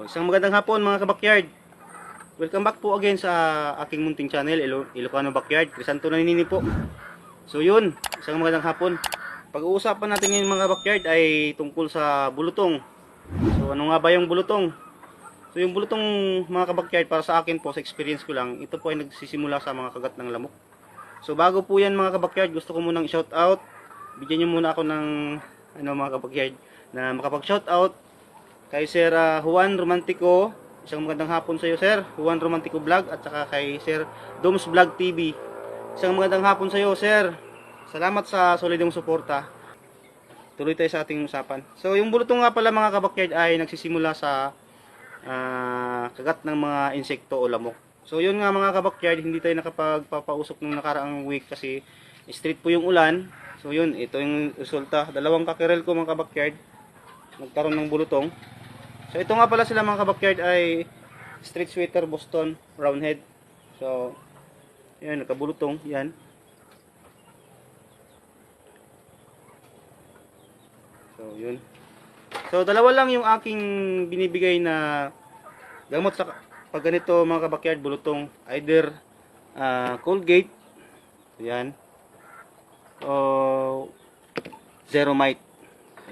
So, isang magandang hapon mga kabakyard. Welcome back po again sa aking munting channel, Ilo Ilocano Backyard. Crisanto Naninini po. So yun, isang magandang hapon. Pag-uusapan natin ngayon mga kabakyard ay tungkol sa bulutong. So ano nga ba yung bulutong? So yung bulutong mga kabakyard para sa akin po, sa experience ko lang, ito po ay nagsisimula sa mga kagat ng lamok. So bago po yan mga kabakyard, gusto ko munang shout out. Bigyan nyo muna ako ng ano mga kabakyard na makapag shout out kay Sir ah, Juan Romantico. Isang magandang hapon sa iyo Sir, Juan Romantico Vlog at saka kay Sir Doms Vlog TV. Isang magandang hapon sa iyo Sir. Salamat sa solidong suporta. Tuloy tayo sa ating usapan. So yung bulutong nga pala mga kabakyard ay nagsisimula sa ah, kagat ng mga insekto o lamok. So yun nga mga kabakyard, hindi tayo nakapagpapausok nung nakaraang week kasi street po yung ulan. So yun, ito yung resulta. Dalawang kakirel ko mga kabakyard. Nagkaroon ng bulutong. So ito nga pala sila mga kabakyard ay street sweater Boston roundhead. So yan, nakabulutong. Yan. So yun. So dalawa lang yung aking binibigay na gamot sa pag ganito mga kabakyard bulutong either ah, Colgate yan o Zeromite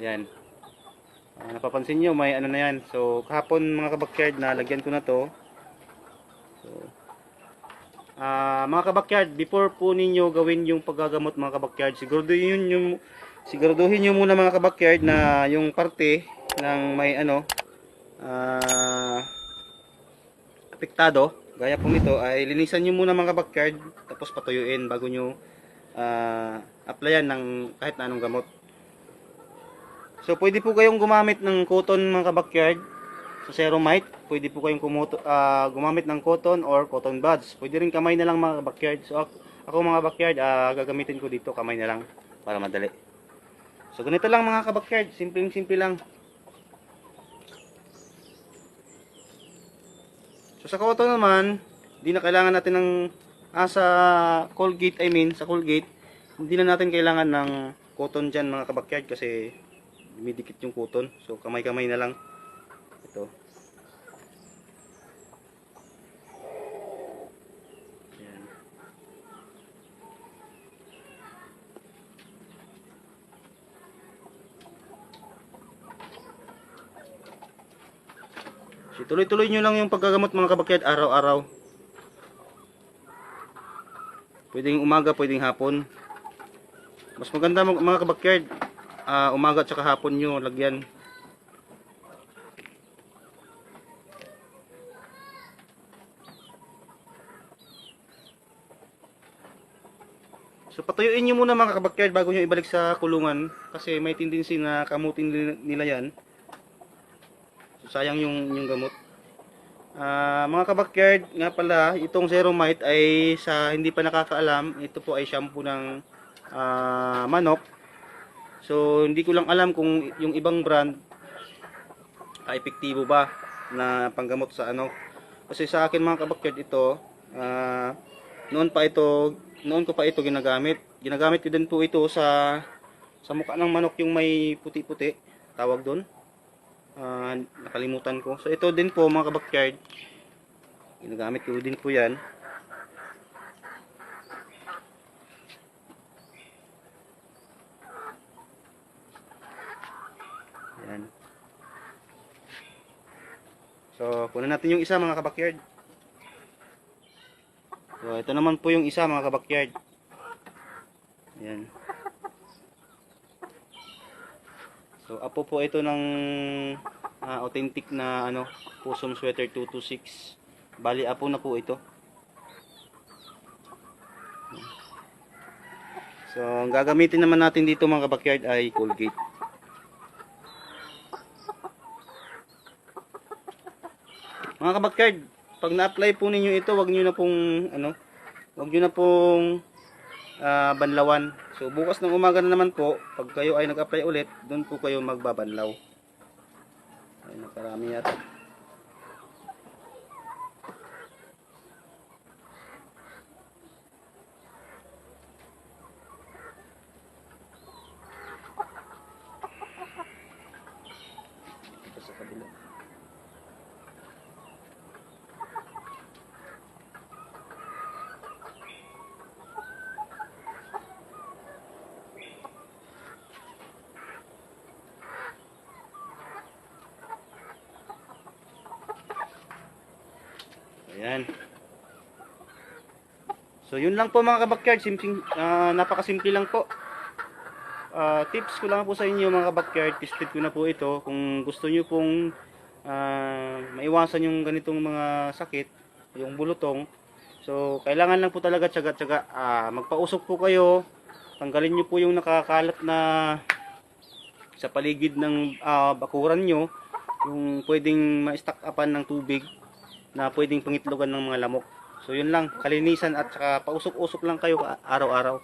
ayan Ah, napapansin nyo may ano na yan so kahapon mga kabakyard na lagyan ko na to so ah mga kabakyard before po ninyo gawin yung paggagamot mga kabakyard siguraduhin yun yung siguraduhin nyo muna mga kabakyard na yung parte ng may ano ah apektado, gaya po nito, ay linisan nyo muna mga backyard, tapos patuyuin bago nyo ah, applyan ng kahit na anong gamot. So, pwede po kayong gumamit ng cotton mga backyard sa Ceromite. Pwede po kayong kumuto, ah, gumamit ng cotton or cotton buds. Pwede rin kamay na lang mga backyard. So, ako, ako mga backyard, ah, gagamitin ko dito kamay na lang para madali. So, ganito lang mga kabakyard. Simpleng-simple lang. So sa Koto naman, hindi na kailangan natin ng ah, sa Colgate, I mean, sa Colgate, hindi na natin kailangan ng cotton dyan mga kabakyard kasi dumidikit yung cotton. So kamay-kamay na lang. Ito. Yan. So, tuloy-tuloy nyo lang yung paggagamot mga kabakyard araw-araw. Pwedeng umaga, pwedeng hapon. Mas maganda mga kabakyard, ah, umaga at saka hapon nyo lagyan. So patuyuin nyo muna mga kabakyard bago nyo ibalik sa kulungan kasi may tendency na kamutin nila- yan. So, sayang yung, yung gamot. Ah, mga kabakyard, nga pala, itong Zeromite ay sa hindi pa nakakaalam, ito po ay shampoo ng ah, manok. So, hindi ko lang alam kung yung ibang brand ay epektibo ba na panggamot sa ano. Kasi sa akin mga kabakyard ito, ah, noon pa ito, noon ko pa ito ginagamit. Ginagamit ko din po ito sa sa mukha ng manok yung may puti-puti, tawag doon. Ah, nakalimutan ko. So ito din po mga kabakyard. Ginagamit ko din po 'yan. Yan. So, kunin natin yung isa mga kabakyard. So, ito naman po yung isa mga kabakyard. Yan. So, apo po ito ng ah, authentic na ano, Pusum Sweater 226. Bali, apo na po ito. So, ang gagamitin naman natin dito mga kabakyard ay Colgate. Mga kabakyard, pag na-apply po ninyo ito, wag niyo na pong ano, wag niyo na pong ah, banlawan. So bukas ng umaga na naman po, pag kayo ay nag-apply ulit, doon po kayo magbabanlaw. Ay, nakarami yata. Ito sa kabila. Ayan. So yun lang po mga kabakyard, simple, ah, napakasimple lang po. Ah, tips ko lang po sa inyo mga kabakyard, tested ko na po ito. Kung gusto nyo pong ah, maiwasan yung ganitong mga sakit, yung bulutong, so kailangan lang po talaga tsaga-tsaga. Ah, magpausok po kayo, tanggalin nyo po yung nakakalat na sa paligid ng ah, bakuran nyo, yung pwedeng ma-stack upan ng tubig na pwedeng pangitlogan ng mga lamok. So yun lang, kalinisan at saka pausok-usok lang kayo ka- araw-araw.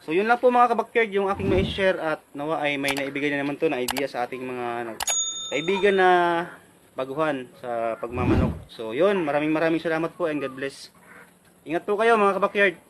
So yun lang po mga kabakyard yung aking may share at nawa ay may naibigay na naman to na idea sa ating mga nag- kaibigan na baguhan sa pagmamanok. So yun, maraming maraming salamat po and God bless. Ingat po kayo mga kabakyard.